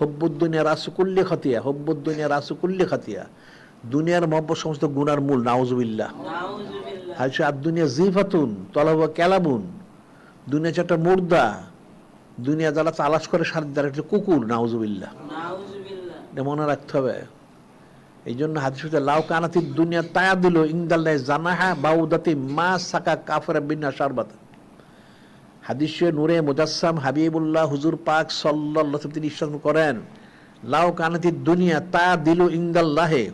হব্বুদ্দুনিয়া রাসুকুল্লি খাতিয়া হব্বুদ্দুনিয়া রাসুকুল্লি খাতিয়া। দুনিয়ার মহব্বত সমস্ত গুনার মূল নাউজুবিল্লাহ। হাইসু আর দুনিয়া জিফাতুন তলব ক্যালাবুন। দুনিয়া একটা মুর্দা। দুনিয়া যারা চালাস করে সার দ্বারা একটা কুকুর নাউজুবিল্লাহ। এটা মনে রাখতে হবে। এই জন্য হাদিস লাউ কানাতি দুনিয়া তায়া দিল ইংদাল্লাহ জানাহা বাউদাতি মা সাকা কাফরা বিনা সারবাত হাদিস নূরে মুজাসসাম হাবিবুল্লাহ হুজুর পাক আলাইহি তিনি ইরশাদ করেন, লাউ কানাতি দুনিয়া তা দিল ইংদাল্লাহে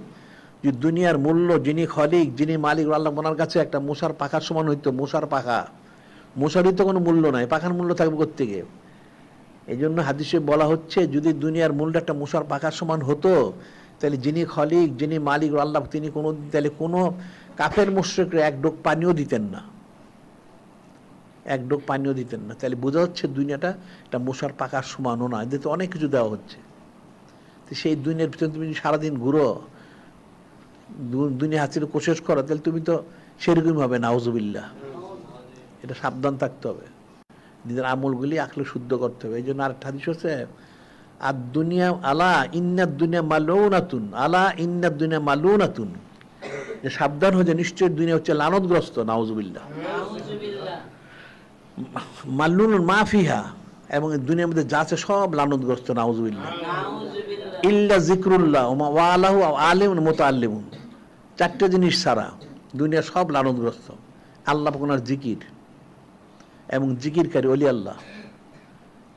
যে দুনিয়ার মূল্য যিনি খলিক, যিনি মালিক, আল্লাহ ওনার কাছে একটা মশার পাখার সমান হইতো, মশার পাখা। মশারই তো কোনো মূল্য নাই, পাখার মূল্য থাকবে কোথেকে এই জন্য হাদিসে বলা হচ্ছে, যদি দুনিয়ার মূল্য একটা মশার পাখার সমান হতো, তাহলে যিনি খলিক, যিনি মালিক, আল্লাহ তিনি কোনো, তাহলে কোনো কাফের মুশ্রিকরা এক ডোক পানিও দিতেন না। এক ডোক পানিও দিতেন না। তাহলে বোঝা হচ্ছে দুনিয়াটা একটা মশার পাকার সমানও না, এদের তো অনেক কিছু দেওয়া হচ্ছে। তো সেই দুনিয়ার ভিতরে তুমি সারাদিন ঘুরো দুনিয়া হাসির কোশেষ করো, তাহলে তুমি তো সেরকমই হবে, নাউজুবিল্লাহ। এটা সাবধান থাকতে হবে। নিজের আমলগুলি আঁকলে শুদ্ধ করতে হবে। এই জন্য আরেকটা হাদিস হচ্ছে আর দুনিয়া আলা ইন্নার দুনিয়া মালুনাতুন, আলা ইন্নার দুনিয়া মালুনাতুন। যে সাবধান হয়ে নিশ্চয়ই দুনিয়া হচ্ছে লানতগ্রস্ত, নাউজুবিল্লাহ। মাল্লুন মাফিহা এবং এই দুনিয়ার মধ্যে যা আছে সব লানতগ্রস্ত নাউজুবিল্লাহ। ইল্লা জিক্রুল্লাহ ওয়ালাহু আলিম মোতাল্লিমুন চারটে জিনিস ছাড়া দুনিয়া সব লানতগ্রস্ত আল্লাহ ওনার জিকির এবং জিকিরকারী অলি আল্লাহ।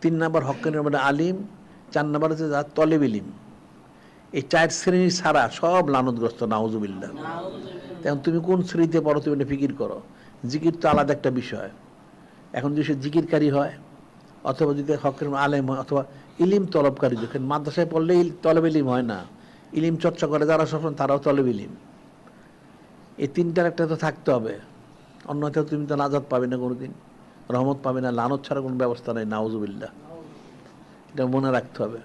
তিন নম্বর হকের মানে আলিম চার নম্বর হচ্ছে যার তলেব ইলিম। এই চার শ্রেণি ছাড়া সব লানতগ্রস্ত নাউজুবিল্লাহ। এখন তুমি কোন শ্রেণীতে পড়ো তুমি ফিকির করো। জিকির তো আলাদা একটা বিষয়। এখন যদি সে জিকিরকারী হয়, অথবা যদি হকের আলেম হয়, অথবা ইলিম তলবকারী যখন মাদ্রাসায় পড়লে তলব ইলিম হয় না। ইলিম চর্চা করে, যারা সবসময় তারাও তলব ইলিম। এই তিনটার একটা তো থাকতে হবে। অন্যথা তুমি তো নাজাদ পাবে না কোনো দিন রহমত পাবে না, লানত ছাড়া কোনো ব্যবস্থা নেই নাওজুবিল্লা এটা মনে রাখতে হবে।